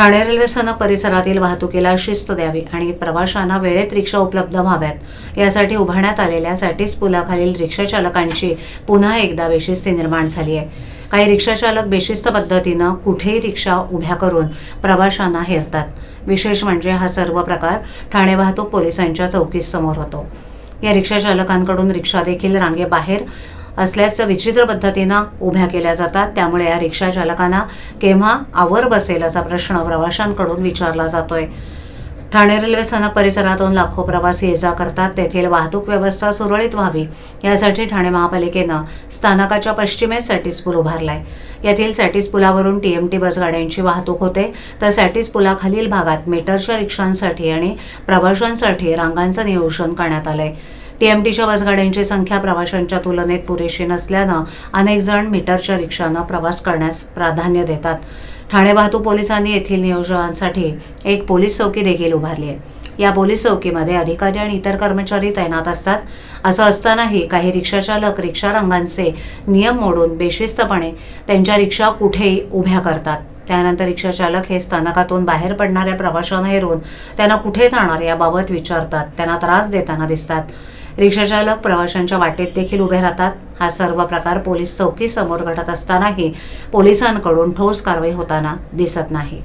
Thane railway स्थानक परिसरातील वाहतुकीला शिस्त द्यावी आणि प्रवाशांना वेळेत रिक्षा उपलब्ध व्हाव्यात. यासाठी उभारण्यात आलेल्या सॅटिस पुलाखालील रिक्षा चालकांची पुन्हा एकदा बेशिस्ती निर्माण झाली आहे. काही रिक्षाचालक बेशिस्त पद्धतीनं कुठेही रिक्षा उभ्या करून प्रवाशांना हेरतात. विशेष म्हणजे हा सर्व प्रकार ठाणे वाहतूक पोलिसांच्या चौकीसमोर होतो. या रिक्षाचालकांकडून रिक्षा देखील रांगेबाहेर असल्याचं विचित्र पद्धतीनं उभ्या केल्या जातात. त्यामुळे या रिक्षा चालकांना केव्हा आवर बसेल असा प्रश्न प्रवाशांकडून विचारला जातोय. ठाणे रेल्वे स्थानक परिसरातून लाखो प्रवासी ये जा करतात. तेथील वाहतूक व्यवस्था सुरळीत व्हावी यासाठी ठाणे महापालिकेनं स्थानकाच्या पश्चिमेस सॅटिस पूल उभारलाय. यातील सॅटिस पुलावरून टीएमटी बसगाड्यांची वाहतूक होते. तर सॅटिस पुलाखालील भागात मीटरच्या रिक्षांसाठी आणि प्रवाशांसाठी रांगांचं नियोजन करण्यात आलंय. टीएमटीच्या बसगाड्यांची संख्या प्रवाशांच्या तुलनेत पुरेशी नसल्यानं अनेक जण मीटरच्या रिक्षानं प्रवास करण्यास प्राधान्य देतात. ठाणे वाहतूक पोलिसांनी येथील नियोजनासाठी एक पोलीस चौकी देखील उभारली आहे. या पोलीस चौकीमध्ये अधिकारी आणि इतर कर्मचारी तैनात असतात. असं असतानाही काही रिक्षाचालक रिक्षा रंगांचे नियम मोडून बेशिस्तपणे त्यांच्या रिक्षा कुठेही उभ्या करतात. त्यानंतर रिक्षाचालक हे स्थानकातून बाहेर पडणाऱ्या प्रवाशांना हेरून त्यांना कुठे जाणार याबाबत विचारतात. त्यांना त्रास देताना दिसतात. रिक्षाचालक प्रवाशांच्या वाटेत देखील उभे राहतात. हा सर्व प्रकार पोलीस चौकी समोर घडत असतानाही पोलिसांकडून ठोस कारवाई होताना दिसत नाही.